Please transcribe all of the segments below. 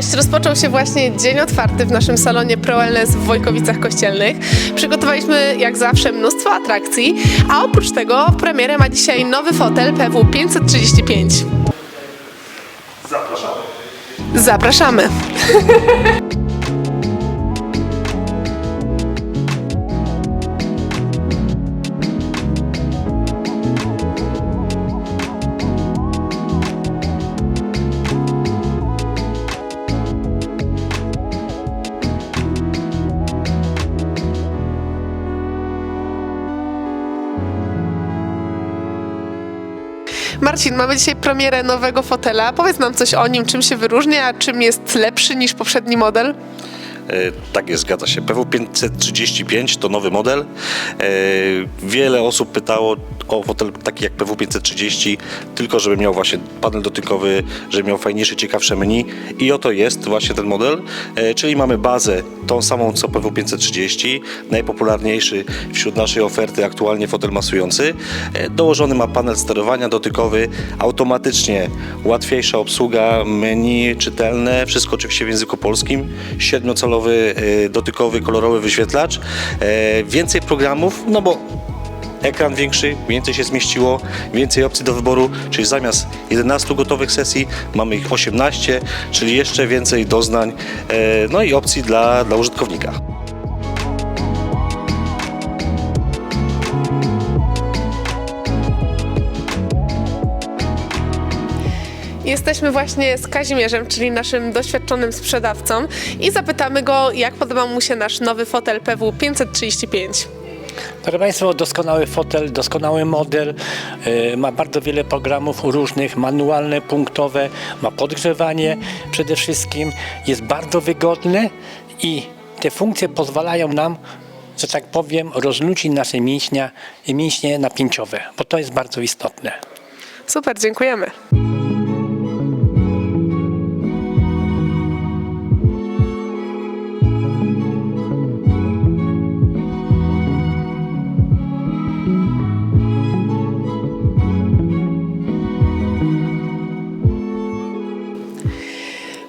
Cześć, rozpoczął się właśnie dzień otwarty w naszym salonie Pro Wellness w Wojkowicach Kościelnych. Przygotowaliśmy jak zawsze mnóstwo atrakcji, a oprócz tego w premierę ma dzisiaj nowy fotel PW 535. Zapraszamy. Zapraszamy! Marcin, mamy dzisiaj premierę nowego fotela. Powiedz nam coś o nim, czym się wyróżnia, czym jest lepszy niż poprzedni model. E, Tak jest, zgadza się. PW535 to nowy model. E, Wiele osób pytało o fotel taki jak PW530, tylko żeby miał właśnie panel dotykowy, żeby miał fajniejsze, ciekawsze menu. I oto jest właśnie ten model, E, czyli mamy bazę tą samą co PW530, najpopularniejszy wśród naszej oferty aktualnie fotel masujący. E, Dołożony ma panel sterowania dotykowy, automatycznie łatwiejsza obsługa, menu czytelne, wszystko oczywiście w języku polskim, siedmiocalowy e, dotykowy, kolorowy wyświetlacz, więcej programów, no bo ekran większy, więcej się zmieściło, więcej opcji do wyboru, czyli zamiast 11 gotowych sesji mamy ich 18, czyli jeszcze więcej doznań, e, no i opcji dla, dla użytkownika. Jesteśmy właśnie z Kazimierzem, czyli naszym doświadczonym sprzedawcą i zapytamy go, jak podoba mu się nasz nowy fotel PW 535. Proszę Państwa, doskonały fotel, doskonały model, yy, ma bardzo wiele programów różnych, manualne, punktowe, ma podgrzewanie przede wszystkim, jest bardzo wygodny i te funkcje pozwalają nam, że tak powiem, rozluźnić nasze mięśnia, mięśnie napięciowe, bo to jest bardzo istotne. Super, dziękujemy.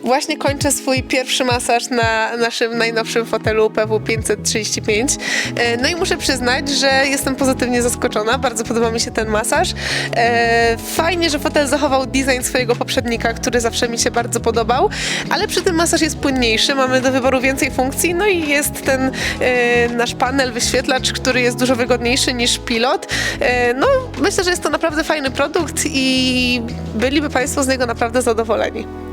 Właśnie kończę swój pierwszy masaż na naszym najnowszym fotelu PW 535. E, No i muszę przyznać, że jestem pozytywnie zaskoczona. Bardzo podoba mi się ten masaż. E, Fajnie, że fotel zachował design swojego poprzednika, który zawsze mi się bardzo podobał, ale przy tym masaż jest płynniejszy, mamy do wyboru więcej funkcji, no i jest ten e, nasz panel, wyświetlacz, który jest dużo wygodniejszy niż pilot. No, myślę, że jest to naprawdę fajny produkt i byliby Państwo z niego naprawdę zadowoleni.